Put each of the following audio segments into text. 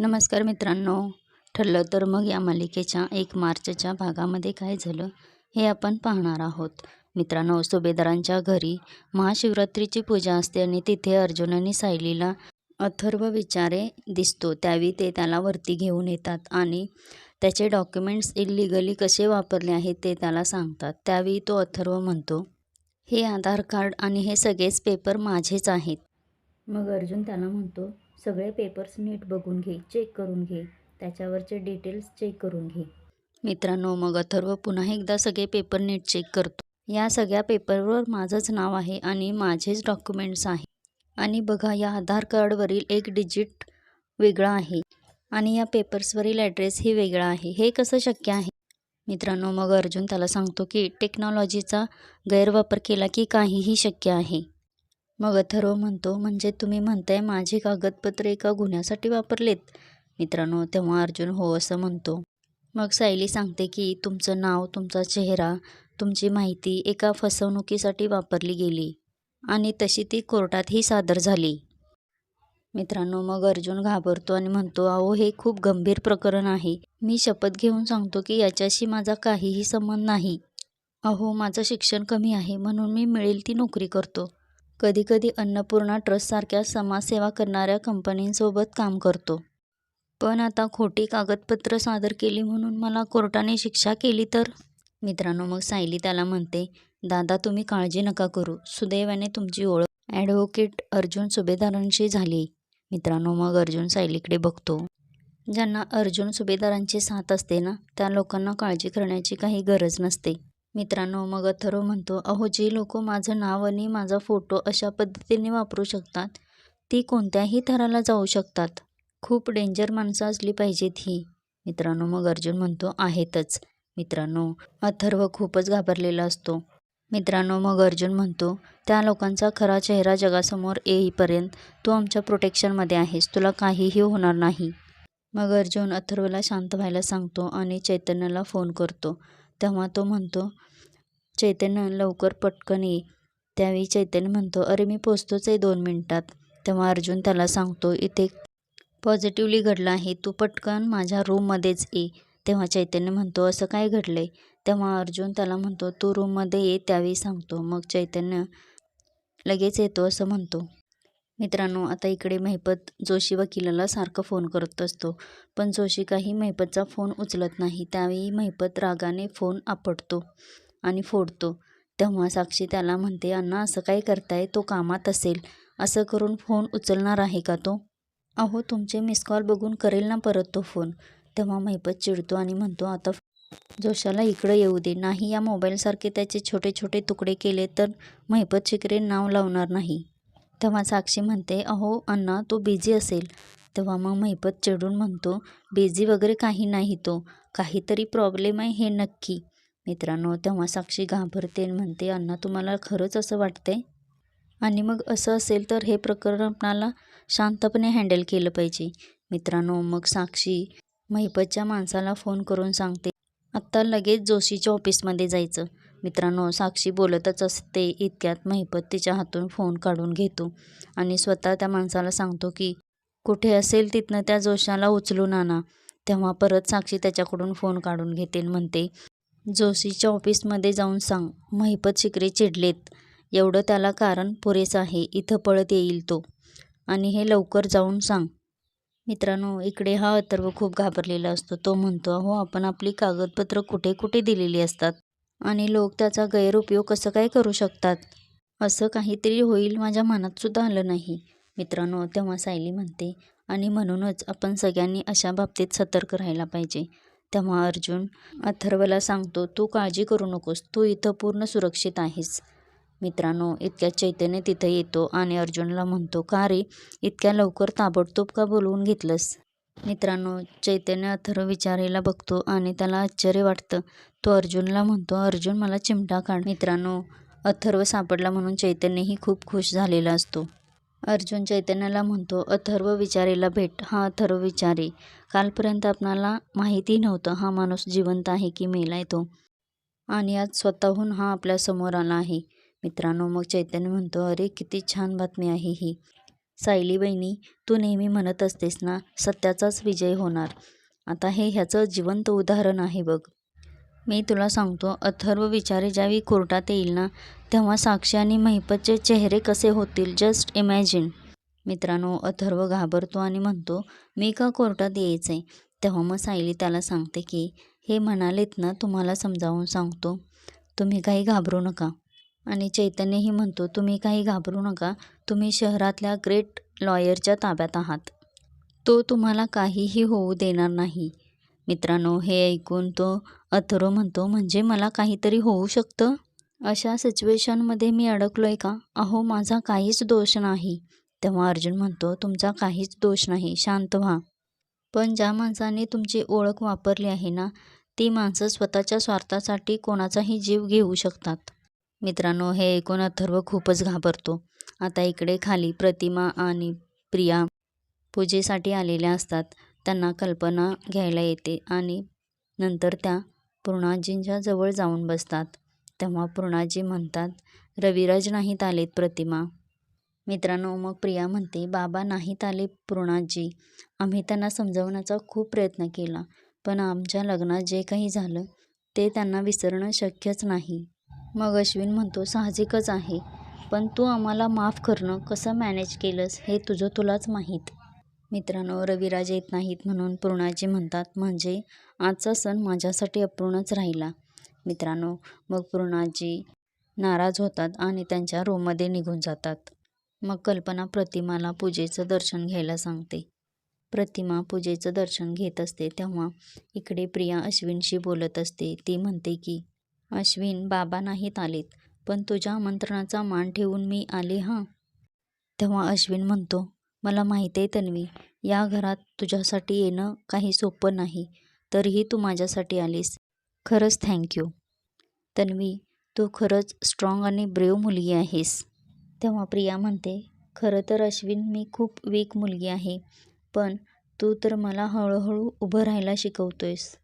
नमस्कार मित्रांनो. ठरलं तर मग या मालिकेच्या एक मार्चच्या भागामध्ये काय झालं हे आपण पाहणार आहोत. मित्रांनो सुभेदारांच्या घरी महाशिवरात्रीची पूजा असते आणि तिथे अर्जुन आणि सायलीला अथर्व विचारे दिसतो. त्यावेळी ते त्याला वरती घेऊन येतात आणि त्याचे डॉक्युमेंट्स इलिगली कसे वापरले आहेत ते त्याला सांगतात. त्यावेळी तो अथर्व म्हणतो हे आधार कार्ड आणि हे सगळेच पेपर माझेच आहेत. मग अर्जुन त्याला म्हणतो सगळे पेपर्स नीट बघून घे चेक करून घे त्याच्यावरचे डिटेल्स चेक करून घे. मित्रांनो मग अथर्व पुन्हा एकदा सगळे पेपर नीट चेक करतो. या सगळ्या पेपरवर माझंच नाव आहे आणि माझेच डॉक्युमेंट्स आहे. आणि बघा या आधार कार्डवरील एक डिजिट वेगळा आहे आणि या पेपर्सवरील ॲड्रेसही वेगळा आहे. हे कसं शक्य आहे? मित्रांनो मग अर्जुन त्याला सांगतो की टेक्नॉलॉजीचा गैरवापर केला की काहीही शक्य आहे. मग अथर्व म्हणतो म्हणजे तुम्ही म्हणताय माझे कागदपत्र एका गुन्ह्यासाठी वापरलेत? मित्रांनो तेव्हा अर्जुन हो असं म्हणतो. मग सायली सांगते की तुमचं नाव तुमचा चेहरा तुमची माहिती एका फसवणुकीसाठी वापरली गेली आणि तशी ती कोर्टातही सादर झाली. मित्रांनो मग अर्जुन घाबरतो आणि म्हणतो अहो हे खूप गंभीर प्रकरण आहे. मी शपथ घेऊन सांगतो की याच्याशी माझा काहीही संबंध नाही. अहो माझं शिक्षण कमी आहे म्हणून मी मिळेल ती नोकरी करतो. कधीकधी अन्नपूर्णा ट्रस्टसारख्या समाजसेवा करणाऱ्या कंपनींसोबत काम करतो. पण आता खोटी कागदपत्र सादर केली म्हणून मला कोर्टाने शिक्षा केली तर? मित्रांनो मग सायली त्याला म्हणते दादा तुम्ही काळजी नका करू. सुदैवाने तुमची ओळख ॲडव्होकेट अर्जुन सुभेदारांशी झाली. मित्रांनो मग अर्जुन सायलीकडे बघतो. ज्यांना अर्जुन सुभेदारांची साथ असते ना त्या लोकांना काळजी करण्याची काही गरज नसते. मित्रांनो मग अथर्व म्हणतो अहो जी लोक माझं नाव आणि माझा फोटो अशा पद्धतीने वापरू शकतात ती कोणत्याही थराला जाऊ शकतात. खूप डेंजर माणसं असली पाहिजेत ही. मित्रांनो मग अर्जुन म्हणतो आहेतच. मित्रांनो अथर्व खूपच घाबरलेला असतो. मित्रांनो मग अर्जुन म्हणतो त्या लोकांचा खरा चेहरा जगासमोर येईपर्यंत तू आमच्या प्रोटेक्शनमध्ये आहेस. तुला काहीही होणार नाही. मग अर्जुन अथर्वला शांत व्हायला सांगतो आणि चैतन्याला फोन करतो. तेव्हा तो म्हणतो चैतन्य लवकर पटकन ये. त्यावेळी चैतन्य म्हणतो अरे मी पोचतोच आहे दोन मिनटात. तेव्हा अर्जुन त्याला सांगतो इथे पॉझिटिव्हली घडलं आहे तू पटकन माझ्या रूममध्येच ये. तेव्हा चैतन्य म्हणतो असं काय घडलं आहे तेव्हा अर्जुन त्याला म्हणतो तू रूममध्ये ये त्यावेळी सांगतो मग चैतन्य लगेच येतो असं म्हणतो. मित्रांनो आता इकडे महिपत जोशी वकिलाला सारखं फोन करत असतो. पण जोशी काही महिपतचा फोन उचलत नाही. त्यावेळी महिपत रागाने फोन आपटतो आणि फोडतो. तेव्हा साक्षी त्याला म्हणते अण्णा असं काय करताय? तो कामात असेल. असं करून फोन उचलणार आहे का तो? अहो तुमचे मिस कॉल बघून करेल ना परत तो फोन. तेव्हा महिपत चिडतो आणि म्हणतो आता जोशाला इकडं येऊ दे. नाही या मोबाईलसारखे त्याचे छोटे छोटे तुकडे केले तर महिपत शिकरे नाव लावणार नाही. तेव्हा साक्षी म्हणते अहो अण्णा तो बिझी असेल. तेव्हा मग महिपत चिडून म्हणतो बिझी वगैरे काही नाही तो. काहीतरी प्रॉब्लेम आहे हे नक्की. मित्रांनो तेव्हा साक्षी घाबरते म्हणते अण्णा तुम्हाला खरंच असं वाटतंय? आणि मग असं असेल तर हे प्रकरण आपणाला शांतपणे हँडल केलं पाहिजे. मित्रांनो मग साक्षी महिपतच्या माणसाला फोन करून सांगते आत्ता लगेच जोशीच्या ऑफिसमध्ये जायचं. मित्रांनो साक्षी बोलतच असते इतक्यात महिपत तिच्या हातून फोन काढून घेतो आणि स्वतः त्या माणसाला सांगतो की कुठे असेल तिथनं त्या जोशाला उचलून आणा तेव्हा परत साक्षी त्याच्याकडून फोन काढून घेते म्हणते जोशीच्या ऑफिसमध्ये जाऊन सांग महिपत शिकरे चिडलेत. एवढं त्याला कारण पुरेसं आहे इथं पळत येईल तो. आणि हे लवकर जाऊन सांग. मित्रांनो इकडे हा अथर्व खूप घाबरलेला असतो. तो म्हणतो अहो आपण आपली कागदपत्र कुठे कुठे दिलेली असतात? आणि लोक त्याचा गैरउपयोग कसं काय करू शकतात? असं काहीतरी होईल माझ्या मनातसुद्धा आलं नाही. मित्रांनो तेव्हा सायली म्हणते आणि म्हणूनच आपण सगळ्यांनी अशा बाबतीत सतर्क राहायला पाहिजे. तेव्हा अर्जुन अथर्वला सांगतो तू काळजी करू नकोस तू इथं पूर्ण सुरक्षित आहेस. मित्रांनो इतक्या चैतन्य तिथं येतो आणि अर्जुनला म्हणतो का रे इतक्या लवकर ताबडतोब का बोलवून घेतलंस? मित्रांनो चैतन्य अथर्व विचारेला बघतो आणि त्याला आश्चर्य वाटतं. तो अर्जुनला म्हणतो अर्जुन मला चिमटा काढ. मित्रांनो अथर्व सापडला म्हणून चैतन्यही खूप खुश झालेला असतो. अर्जुन चैतन्याला म्हणतो अथर्व विचारेला भेट. हा अथर्व विचारे. कालपर्यंत आपणाला माहिती नव्हतं. हा माणूस जिवंत आहे की मेलाय तो. आणि आज स्वतःहून हा आपल्यासमोर आला आहे. मित्रांनो मग चैतन्य म्हणतो अरे किती छान बातमी आहे ही. सायली बहिणी तू नेहमी म्हणत असतेस ना सत्याचाच विजय होणार. आता हे ह्याचं जिवंत उदाहरण आहे बघ. मी तुला सांगतो अथर्व विचारे ज्यावेळी कोर्टात येईल ना तेव्हा साक्षी आणि महिपतचे चेहरे कसे होतील जस्ट इमॅजिन मित्रांनो अथर्व घाबरतो आणि म्हणतो मी का कोर्टात यायचं आहे तेव्हा मग सायली त्याला सांगते की हे म्हणालेत ना तुम्हाला समजावून सांगतो. तुम्ही काही घाबरू नका. आणि चैतन्यही म्हणतो तुम्ही काही घाबरू नका. तुम्ही शहरातल्या ग्रेट लॉयरच्या ताब्यात आहात. तो तुम्हाला काहीही होऊ देणार नाही. मित्रांनो हे ऐकून तो अथर्व म्हणतो म्हणजे मला काहीतरी होऊ शकतं? अशा सिच्युएशनमध्ये मी अडकलो आहे का? अहो माझा काहीच दोष नाही. तेव्हा अर्जुन म्हणतो तुमचा काहीच दोष नाही. शांत व्हा. पण ज्या माणसाने तुमची ओळख वापरली आहे ना ती माणसं स्वतःच्या स्वार्थासाठी कोणाचाही जीव घेऊ शकतात. मित्रांनो हे ऐकून अथर्व खूपच घाबरतो. आता इकडे खाली प्रतिमा आणि प्रिया पूजेसाठी आलेल्या असतात. त्यांना कल्पना घ्यायला येते आणि नंतर त्या पूर्णाजींच्या जवळ जाऊन बसतात. तेव्हा पूर्णाजी म्हणतात रविराज नाहीत आलेत प्रतिमा. मित्रांनो मग प्रिया म्हणते बाबा नाहीत आले पूर्णाजी. आम्ही त्यांना समजवण्याचा खूप प्रयत्न केला पण आमच्या लग्नात जे काही झालं ते त्यांना विसरणं शक्यच नाही. मग अश्विन म्हणतो साहजिकच आहे. पण तू आम्हाला माफ करणं कसं मॅनेज केलंस हे तुझं तुलाच माहीत. मित्रांनो रविराज येत नाहीत म्हणून पूर्णाजी म्हणतात म्हणजे आजचा सण माझ्यासाठी अपूर्णच राहिला. मित्रांनो मग पूर्णाजी नाराज होतात आणि त्यांच्या रूममध्ये निघून जातात. मग कल्पना प्रतिमाला पूजेचं दर्शन घ्यायला सांगते. प्रतिमा पूजेचं दर्शन घेत असते तेव्हा इकडे प्रिया अश्विनशी बोलत असते. ती म्हणते की अश्विन बाबा नाहीत आलेत पण तुझ्या आमंत्रणाचा मान ठेवून मी आले हां? तेव्हा अश्विन म्हणतो मला माहिती आहे तन्वी या घरात तुझ्यासाठी येणं काही सोपं नाही तरीही तू माझ्यासाठी आलीस. खरंच थँक्यू तन्वी तू खरंच स्ट्रॉंग आणि ब्रेव मुलगी आहेस. तेव्हा प्रिया म्हणते खरं तर अश्विन मी खूप वीक मुलगी आहे पण तू तर मला हळूहळू उभं राहायला शिकवतोयस.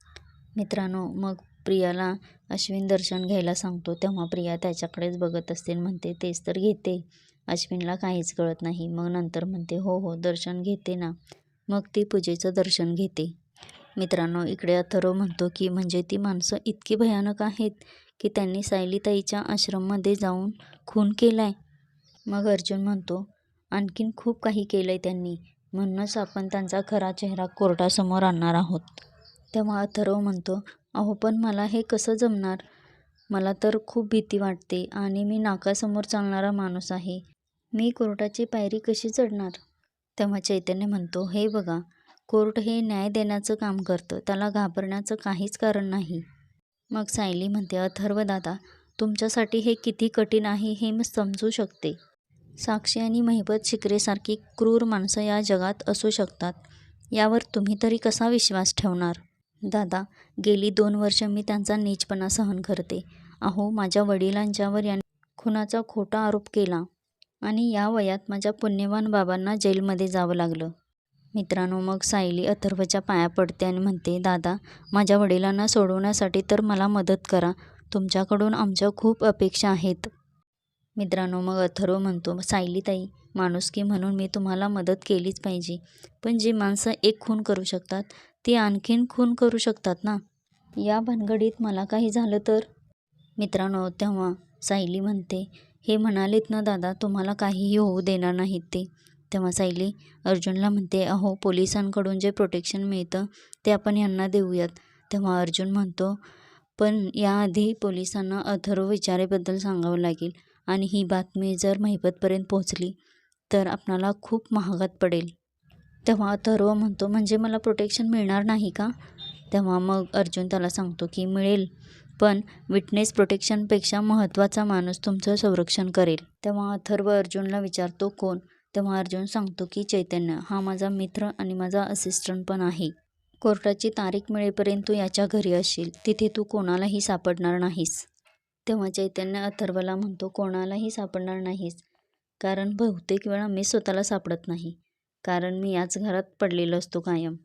मित्रांनो मग प्रियाला अश्विन दर्शन घ्यायला सांगतो. तेव्हा प्रिया त्याच्याकडेच बघत असते म्हणते तेच तर घेते. अश्विनला काहीच कळत नाही. मग नंतर म्हणते हो हो दर्शन घेते ना. मग ती पूजेचं दर्शन घेते. मित्रांनो इकडे अथर्व म्हणतो की म्हणजे ती माणसं इतकी भयानक आहेत की त्यांनी सायलीताईच्या आश्रममध्ये जाऊन खून केला आहे मग अर्जुन म्हणतो आणखीन खूप काही केलं आहे त्यांनी. म्हणूनच आपण त्यांचा खरा चेहरा कोर्टासमोर आणणार आहोत. तेव्हा अथर्व म्हणतो अहो पण मला हे कसं जमणार? मला तर खूप भीती वाटते आणि मी नाकासमोर चालणारा माणूस आहे. मी कोर्टाची पायरी कशी चढणार? तेव्हा चैतन्य म्हणतो हे बघा कोर्ट हे न्याय देण्याचं काम करतं त्याला घाबरण्याचं काहीच कारण नाही. मग सायली म्हणते अथर्व दादा तुमच्यासाठी हे किती कठीण आहे हे मी समजू शकते. साक्षी आणि महिपत शिकरेसारखी क्रूर माणसं या जगात असू शकतात. यावर तुम्ही तरी कसा विश्वास ठेवणार? दादा गेली दोन वर्ष मी त्यांचा नीचपणा सहन करते. अहो माझ्या वडिलांच्यावर यांनी खुनाचा खोटा आरोप केला आणि या वयात माझ्या पुण्यवान बाबांना जेलमध्ये जावं लागलं. मित्रांनो मग सायली अथर्वच्या पाया पडते आणि म्हणते दादा माझ्या वडिलांना सोडवण्यासाठी तर मला मदत करा. तुमच्याकडून आमच्या खूप अपेक्षा आहेत. मित्रांनो मग अथर्व म्हणतो सायलीताई माणुसकी म्हणून मी तुम्हाला मदत केलीच पाहिजे. पण जी माणसं एक खून करू शकतात ती आणखीन खून करू शकतात ना? या भानगडीत मला काही झालं तर? मित्रांनो तेव्हा सायली म्हणते हे म्हणालेत ना दादा तुम्हाला काहीही होऊ देणार नाहीत ते. तेव्हा सायली अर्जुनला म्हणते अहो पोलिसांकडून जे प्रोटेक्शन मिळतं ते आपण यांना देऊयात. तेव्हा अर्जुन म्हणतो पण याआधी पोलिसांना अथर्व विचारेबद्दल सांगावं लागेल आणि ही बातमी जर महिपतपर्यंत पोहोचली तर आपणाला खूप महागात पडेल. तेव्हा अथर्व म्हणतो म्हणजे मला प्रोटेक्शन मिळणार नाही का? तेव्हा मग अर्जुन त्याला सांगतो की मिळेल पण विटनेस प्रोटेक्शनपेक्षा महत्त्वाचा माणूस तुमचं संरक्षण करेल. तेव्हा अथर्व अर्जुनला विचारतो कोण? तेव्हा अर्जुन सांगतो की चैतन्य हा माझा मित्र आणि माझा असिस्टंट पण आहे. कोर्टाची तारीख मिळेपर्यंत तू याच्या घरी असशील. तिथे तू कोणालाही सापडणार नाहीस. तेव्हा चैतन्य अथर्वला म्हणतो कोणालाही सापडणार नाहीस. कारण बहुतेक वेळा मी स्वतःला सापडत नाही. कारण मी याच घरात पडलेलो असतो कायम.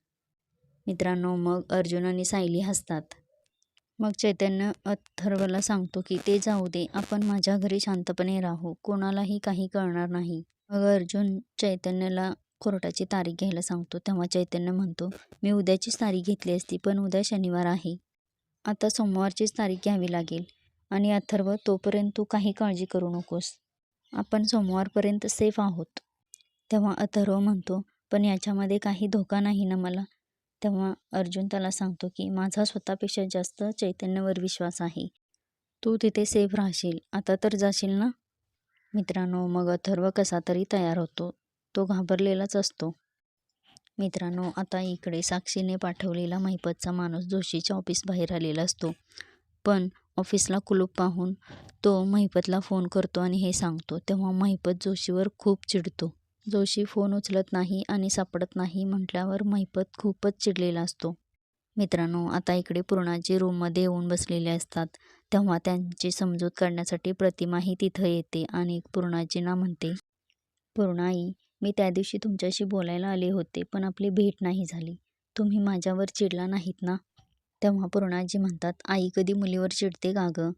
मित्रांनो मग अर्जुन आणि सायली हसतात. मग चैतन्य अथर्वला सांगतो की ते जाऊ दे आपण माझ्या घरी शांतपणे राहू. कोणालाही काही कळणार नाही. मग अर्जुन चैतन्याला कोर्टाची तारीख घ्यायला सांगतो. तेव्हा चैतन्य म्हणतो मी उद्याचीच तारीख घेतली असती पण उद्या शनिवार आहे. आता सोमवारचीच तारीख घ्यावी लागेल. आणि अथर्व तोपर्यंत तू काही काळजी करू नकोस. आपण सोमवारपर्यंत सेफ आहोत. तेव्हा अथर्व म्हणतो पण याच्यामध्ये काही धोका नाही ना मला? तेव्हा अर्जुन त्याला सांगतो की माझा स्वतःपेक्षा जास्त चैतन्यावर विश्वास आहे. तू तिथे सेफ राहशील. आता तर जाशील ना? मित्रांनो मग अथर्व कसा तरी तयार होतो. तो घाबरलेलाच असतो. मित्रांनो आता इकडे साक्षीने पाठवलेला महिपतचा माणूस जोशीच्या ऑफिस बाहेर आलेला असतो. पण ऑफिसला कुलूप पाहून तो महिपतला फोन करतो आणि हे सांगतो. तेव्हा महिपत जोशीवर खूप चिडतो. जोशी फोन उचलत नाही आणि सापडत नाही म्हटल्यावर महिपत खूपच चिडलेला असतो. मित्रांनो आता इकडे पूर्णाजी रूममध्ये येऊन बसलेले असतात. तेव्हा त्यांची समजूत काढण्यासाठी प्रतिमाही तिथं येते आणि पूर्णाजींना म्हणते पूर्णाई मी त्या दिवशी तुमच्याशी बोलायला आले होते पण आपली भेट नाही झाली. तुम्ही माझ्यावर चिडला नाहीत ना? तेव्हा पूर्णाजी म्हणतात आई कधी मुलीवर चिडते का गं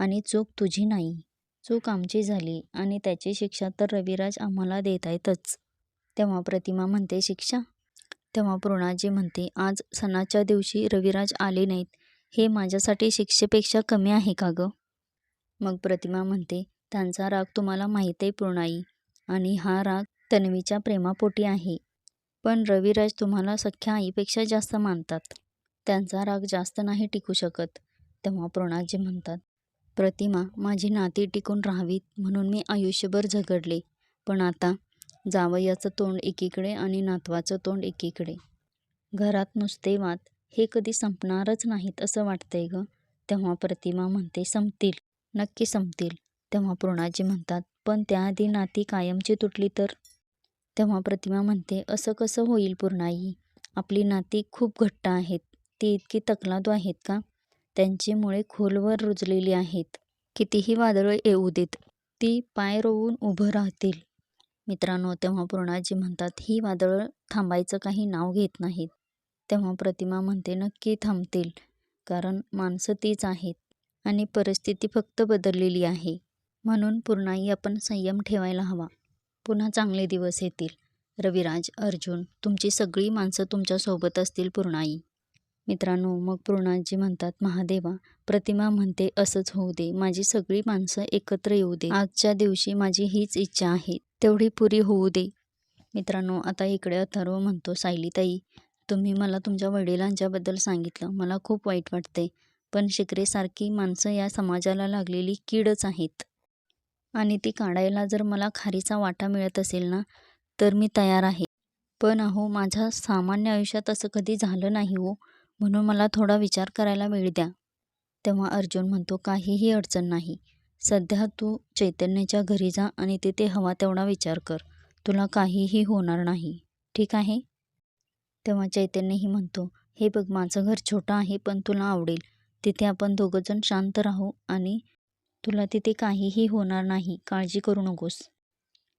आणि चूक तुझी नाही. चूक आमची झाली आणि त्याची शिक्षा तर रविराज आम्हाला देत आहेतच. तेव्हा प्रतिमा म्हणते शिक्षा? तेव्हा पूर्णाजी म्हणते आज सणाच्या दिवशी रविराज आले नाहीत. हे माझ्यासाठी शिक्षेपेक्षा कमी आहे का गं? मग प्रतिमा म्हणते त्यांचा राग तुम्हाला माहीत आहे पूर्णाई आणि हा राग तन्वीच्या प्रेमापोटी आहे. पण रविराज तुम्हाला सख्या आईपेक्षा जास्त मानतात. त्यांचा राग जास्त नाही टिकू शकत. तेव्हा पूर्णाजी म्हणतात प्रतिमा माझी नाती टिकून राहावीत म्हणून मी आयुष्यभर झगडले. पण आता जावयाचं तोंड एकीकडे आणि नातवाचं तोंड एकीकडे. घरात नुसते वाद हे कधी संपणारच नाहीत असं वाटतंय गं. तेव्हा प्रतिमा म्हणते संपतील. नक्की संपतील. तेव्हा पूर्णाजी म्हणतात पण त्याआधी नाती कायमची तुटली तर? तेव्हा प्रतिमा म्हणते असं कसं होईल पूर्णाई? आपली नाती खूप घट्ट आहेत. ती इतकी तकलादू आहेत का? त्यांची मुळे खोलवर रुजलेली आहेत. कितीही वादळं येऊ देत ती पाय रोवून उभं राहतील. मित्रांनो तेव्हा पूर्णाजी म्हणतात ही वादळं थांबायचं काही नाव घेत नाहीत. तेव्हा प्रतिमा म्हणते नक्की थांबतील कारण माणसं तीच आहेत आणि परिस्थिती फक्त बदललेली आहे. म्हणून पूर्णाई आपण संयम ठेवायला हवा. पुन्हा चांगले दिवस येतील. रविराज अर्जुन तुमची सगळी माणसं तुमच्यासोबत असतील पूर्णाई. मित्रांनो मग पूर्णाजी म्हणतात महादेवा प्रतिमा म्हणते असंच होऊ दे. माझी सगळी माणसं एकत्र येऊ दे. आजच्या दिवशी माझी हीच इच्छा आहे. तेवढी पुरी होऊ दे. मित्रांनो आता इकडे अथर्व म्हणतो सायलीताई तुम्ही मला तुमच्या वडिलांच्याबद्दल सांगितलं. मला खूप वाईट वाटते पण शिकरेसारखी माणसं या समाजाला लागलेली कीडच आहेत. आणि ती काढायला जर मला खारीचा वाटा मिळत असेल ना तर मी तयार आहे. पण अहो माझ्या सामान्य आयुष्यात असं कधी झालं नाही हो. म्हणून मला थोडा विचार करायला वेळ द्या. तेव्हा अर्जुन म्हणतो काहीही अडचण नाही. सध्या तू चैतन्याच्या घरी जा आणि तिथे हवा तेवढा विचार कर. तुला काहीही होणार नाही. ठीक आहे? तेव्हा चैतन्यही म्हणतो हे बघ माझं घर छोटं आहे पण तुला आवडेल. तिथे आपण दोघंजण शांत राहू आणि तुला तिथे काहीही होणार नाही. काळजी करू नकोस.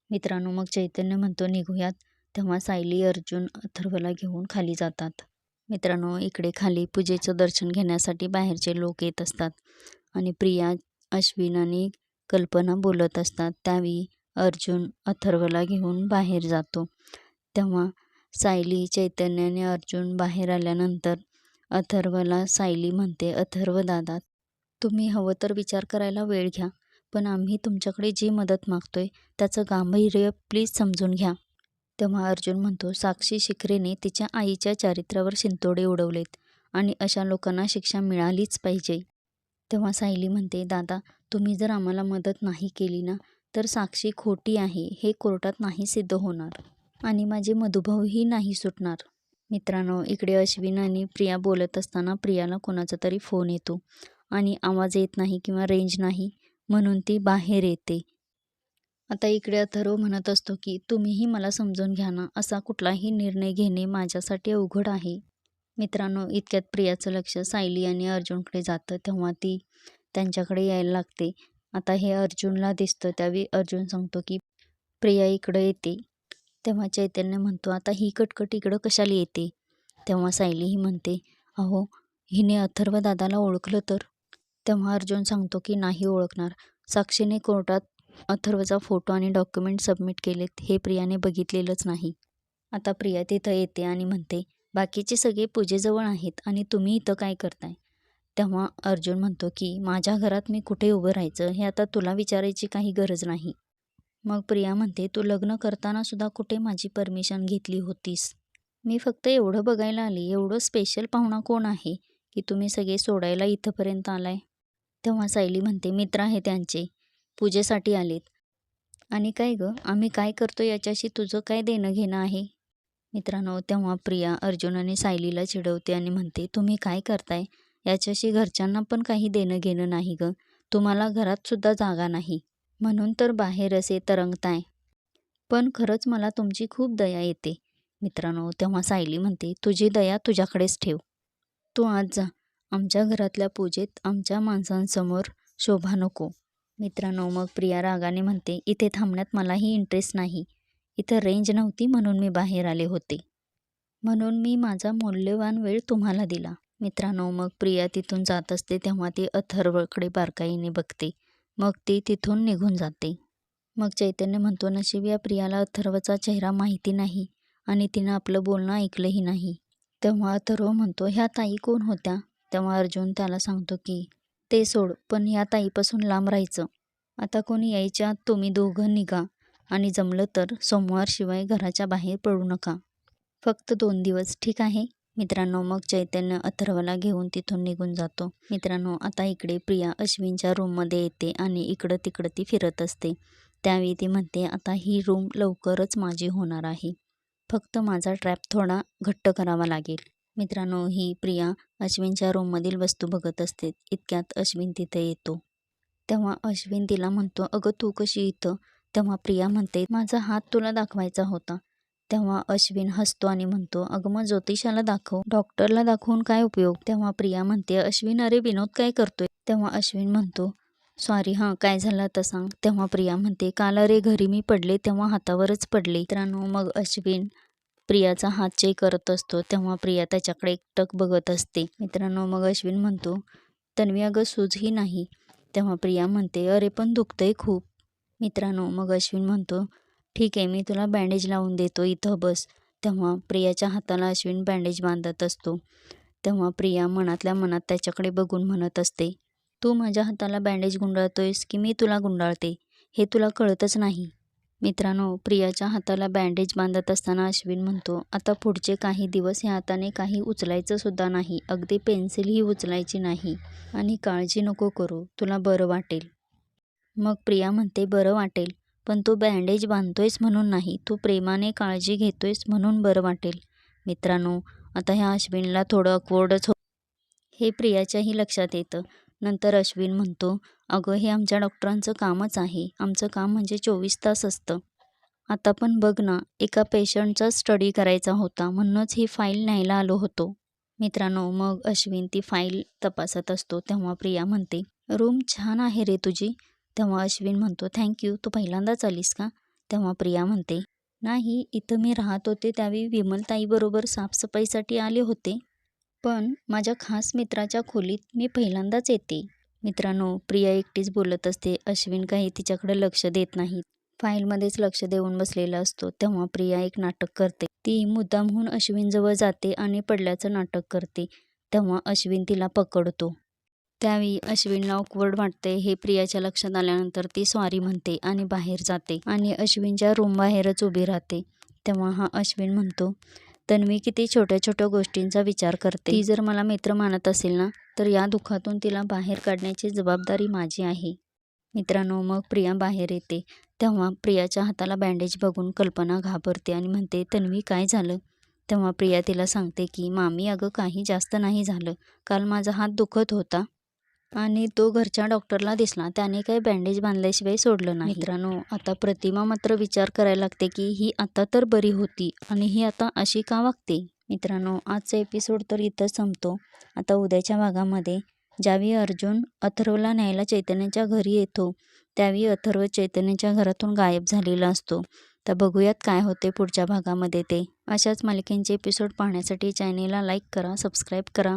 मित्रांनो मग चैतन्य म्हणतो निघूयात. तेव्हा सायली अर्जुन अथर्वला घेऊन खाली जातात. मित्रांनो इकडे खाली पूजेचं दर्शन घेण्यासाठी बाहेरचे लोक येत असतात आणि प्रिया अश्विन आणि कल्पना बोलत असतात. त्यावेळी अर्जुन अथर्वला घेऊन बाहेर जातो. तेव्हा सायली चैतन्य आणि अर्जुन बाहेर आल्यानंतर अथर्वला सायली म्हणते अथर्व दादा तुम्ही हवं तर विचार करायला वेळ घ्या पण आम्ही तुमच्याकडे जी मदत मागतोय त्याचं गांभीर्य प्लीज समजून घ्या. तेव्हा अर्जुन म्हणतो साक्षी शिखरेने तिच्या आईच्या चारित्र्यावर शिंतोडे उडवलेत आणि अशा लोकांना शिक्षा मिळालीच पाहिजे. तेव्हा सायली म्हणते दादा तुम्ही जर आम्हाला मदत नाही केली ना तर साक्षी खोटी आहे हे कोर्टात नाही सिद्ध होणार आणि माझे मधुभावही नाही सुटणार. मित्रांनो इकडे अश्विन आणि प्रिया बोलत असताना प्रियाला कोणाचा तरी फोन येतो आणि आवाज येत नाही किंवा रेंज नाही म्हणून ती बाहेर येते. आता इकडे अथर्व म्हणत असतो की तुम्हीही मला समजून घ्या ना असा कुठलाही निर्णय घेणे माझ्यासाठी अवघड आहे. मित्रांनो इतक्यात प्रियाचं लक्ष सायली आणि अर्जुनकडे जातं तेव्हा ती त्यांच्याकडे यायला लागते. आता हे अर्जुनला दिसतं त्यावेळी अर्जुन सांगतो की प्रिया इकडं येते. तेव्हा चैतन्य म्हणतो आता ही कटकट इकडं कशाला येते? तेव्हा सायलीही म्हणते अहो हिने अथर्व दादाला ओळखलं तर? तेव्हा अर्जुन सांगतो की नाही ओळखणार. साक्षीने कोर्टात अथर्वचा फोटो आणि डॉक्युमेंट सबमिट केलेत हे प्रियाने बघितलेलंच नाही. आता प्रिया तिथं येते आणि म्हणते बाकीचे सगळे पूजेजवळ आहेत आणि तुम्ही इथं काय करताय? तेव्हा अर्जुन म्हणतो की माझ्या घरात मी कुठे उभं राहायचं हे आता तुला विचारायची काही गरज नाही. मग प्रिया म्हणते तू लग्न करताना सुद्धा कुठे माझी परमिशन घेतली होतीस? मी फक्त एवढं बघायला आली एवढं स्पेशल पाहुणा कोण आहे की तुम्ही सगळे सोडायला इथंपर्यंत आलाय? तेव्हा सायली म्हणते मित्र आहे त्यांचे. पूजेसाठी आलेत. आणि काय गं? आम्ही काय करतो याच्याशी तुझं काय देणं घेणं आहे? मित्रांनो तेव्हा प्रिया अर्जुन आणि सायलीला चिडवते आणि म्हणते तुम्ही काय करताय? याच्याशी घरच्यांना पण काही देणं घेणं नाही गं. तुम्हाला घरातसुद्धा जागा नाही. म्हणून तर बाहेर असे तरंगताय. पण खरंच मला तुमची खूप दया येते. मित्रांनो तेव्हा सायली म्हणते तुझी दया तुझ्याकडेच ठेव. तू आज जा. आमच्या घरातल्या पूजेत आमच्या माणसांसमोर शोभा नको. मित्रांनो मग प्रिया रागाने म्हणते इथे थांबण्यात मलाही इंटरेस्ट नाही. इथं रेंज नव्हती म्हणून मी बाहेर आले होते. म्हणून मी माझा मौल्यवान वेळ तुम्हाला दिला. मित्रांनो मग प्रिया तिथून जात असते तेव्हा ती अथर्वकडे बारकाईने बघते. मग ती तिथून निघून जाते. मग चैतन्य म्हणतो नशीब या प्रियाला अथर्वचा चेहरा माहिती नाही आणि तिनं आपलं बोलणं ऐकलंही नाही. तेव्हा अथर्व म्हणतो ह्या ताई कोण होत्या? तेव्हा अर्जुन त्याला सांगतो की ते सोड पण ह्या ताईपासून लांब राहायचं. आता कोणी यायच्या तुम्ही दोघं निघा. आणि जमलं तर सोमवारशिवाय घराच्या बाहेर पडू नका. फक्त दोन दिवस ठीक आहे? मित्रांनो मग चैतन्य अथर्वला घेऊन तिथून निघून जातो. मित्रांनो आता इकडे प्रिया अश्विनच्या रूममध्ये येते आणि इकडं तिकडं ती फिरत असते. त्यावेळी ती म्हणते आता ही रूम लवकरच माझी होणार आहे. फक्त माझा ट्रॅप थोडा घट्ट करावा लागेल. मित्रांनो ही प्रिया अश्विनच्या रूममधील वस्तू बघत असते. इतक्यात अश्विन तिथे येतो. तेव्हा अश्विन तिला म्हणतो अगं तू कशी इथं? तेव्हा प्रिया म्हणते माझा हात तुला दाखवायचा होता. तेव्हा अश्विन हसतो आणि म्हणतो अगं मग ज्योतिषाला दाखव. डॉक्टरला दाखवून काय उपयोग? तेव्हा प्रिया म्हणते अश्विन अरे विनोद काय करतोय? तेव्हा अश्विन म्हणतो सॉरी हां काय झालं तर सांग. तेव्हा प्रिया म्हणते काल अरे घरी मी पडले तेव्हा हातावरच पडले. मित्रांनो मग अश्विन प्रियाचा हात चेक करत असतो तेव्हा प्रिया त्याच्याकडे एकटक बघत असते. मित्रांनो मग अश्विन म्हणतो तन्वी अगं सूजही नाही. तेव्हा प्रिया म्हणते अरे पण दुखतंय खूप. मित्रांनो मग अश्विन म्हणतो ठीक आहे मी तुला बँडेज लावून देतो इथं बस. तेव्हा प्रियाच्या हाताला अश्विन बँडेज बांधत असतो. तेव्हा प्रिया मनातल्या मनात त्याच्याकडे बघून म्हणत असते तू माझ्या हाताला बँडेज गुंडाळतोयस की मी तुला गुंडाळते? हे तुला कळतच नाही. मित्रांनो प्रियाच्या हाताला बँडेज बांधत असताना अश्विन म्हणतो आता पुढचे काही दिवस ह्या हाताने काही उचलायचं सुद्धा नाही. अगदी पेन्सिलही उचलायची नाही. आणि काळजी नको करू. तुला बरं वाटेल. मग प्रिया म्हणते बरं वाटेल. पण तू बँडेज बांधतोयस म्हणून नाही. तू प्रेमाने काळजी घेतोयस म्हणून बरं वाटेल. मित्रांनो आता ह्या अश्विनला थोडं अकवर्डच हो हे प्रियाच्याही लक्षात येतं. नंतर अश्विन म्हणतो अगं हे आमच्या डॉक्टरांचं कामच आहे. आमचं काम म्हणजे चोवीस तास असतं. आता पण बघ ना एका पेशंटचा स्टडी करायचा होता. म्हणूनच ही फाईल न्यायला आलो होतो. मित्रांनो मग अश्विन ती फाईल तपासत असतो. तेव्हा प्रिया म्हणते रूम छान आहे रे तुझी. तेव्हा अश्विन म्हणतो थँक्यू तू पहिल्यांदाच आलीस का? तेव्हा प्रिया म्हणते नाही इथं मी राहत होते त्यावेळी विमलताईबरोबर साफसफाईसाठी आले होते. पण माझ्या खास मित्राच्या खोलीत मी पहिल्यांदाच येते. मित्रांनो प्रिया एकटीच बोलत असते. अश्विन काही तिच्याकडे लक्ष देत नाहीत. फाईलमध्येच लक्ष देऊन बसलेला असतो. तेव्हा प्रिया एक नाटक करते. ती मुद्दामहून अश्विनजवळ जाते आणि पडल्याचं नाटक करते. तेव्हा अश्विन तिला पकडतो. त्यावेळी अश्विनला ऑकवर्ड वाटते. हे प्रियाच्या लक्षात आल्यानंतर ती सॉरी म्हणते आणि बाहेर जाते आणि अश्विनच्या रूमबाहेरच उभी राहते. तेव्हा हा अश्विन म्हणतो तन्वी किती छोट्या छोट्या गोष्टींचा विचार करते. ती जर मला मित्र मानत असेल ना तर या दुःखातून तिला बाहेर काढण्याची जबाबदारी माझी आहे. मित्रांनो मग प्रिया बाहेर येते. तेव्हा प्रियाच्या हाताला बँडेज बघून कल्पना घाबरते आणि म्हणते तन्वी काय झालं? तेव्हा प्रिया तिला सांगते की मामी अगं काही जास्त नाही झालं. काल माझा हात दुखत होता. आणि तो घरच्या डॉक्टरला दिसला. त्याने काही बँडेज बांधल्याशिवाय सोडलं नाही. मित्रांनो आता प्रतिमा मात्र विचार करायला लागते की ही आता तर बरी होती आणि ही आता अशी का वागते? मित्रांनो आजचा एपिसोड तर इथं संपतो. आता उद्याच्या भागामध्ये ज्यावेळी अर्जुन अथर्वला न्यायला चैतन्याच्या घरी येतो त्यावेळी अथर्व चैतन्याच्या घरातून गायब झालेला असतो. तर बघूयात काय होते पुढच्या भागामध्ये ते. अशाच मालिकेंचे एपिसोड पाहण्यासाठी चॅनेलला लाईक करा सबस्क्राईब करा.